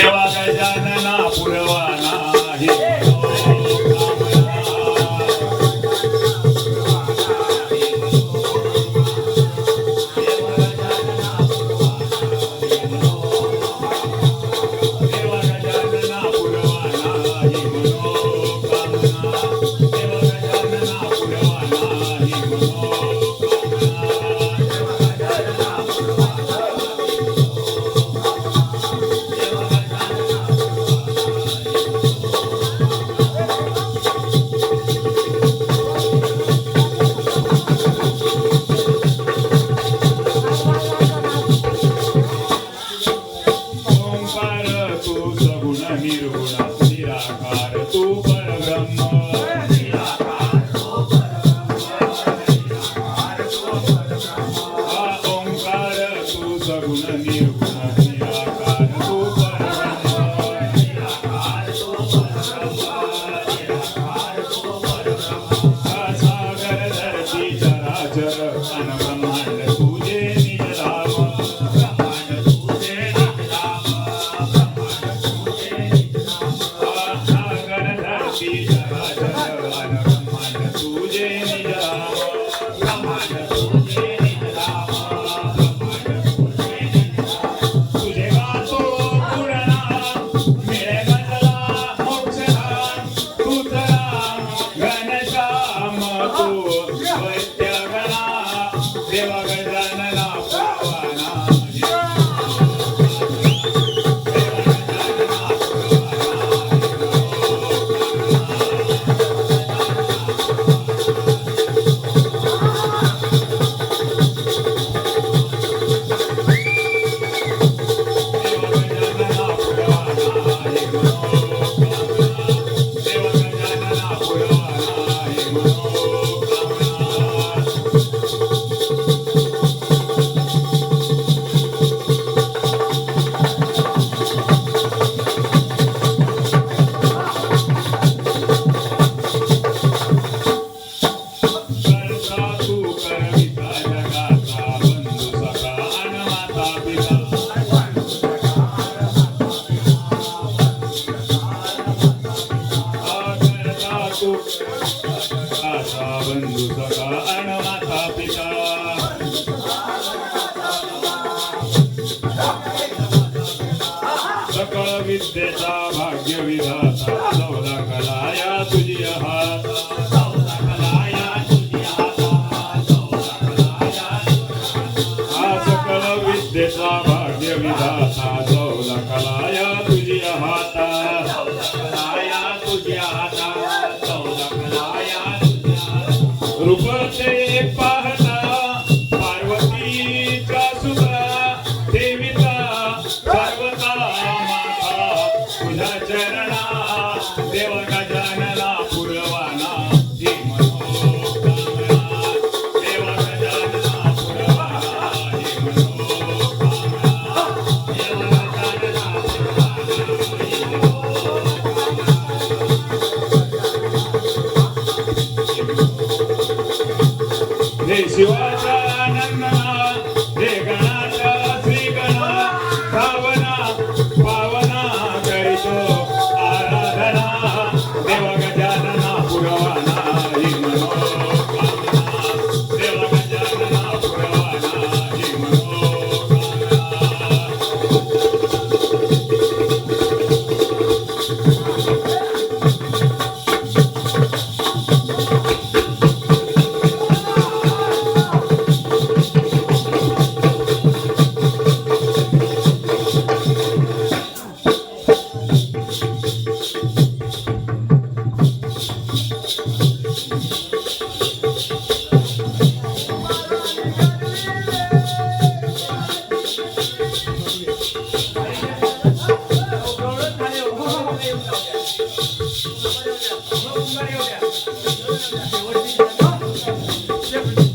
देवा गजानना पुरवाना. राम तू देवा गजानन विद्येचा भाग्य विधाता सौदा कलाया तुझी हात सकल विद्येचा भाग्य विधाता सौदा कलाया तुझी हाता तुझ्या Ei! Música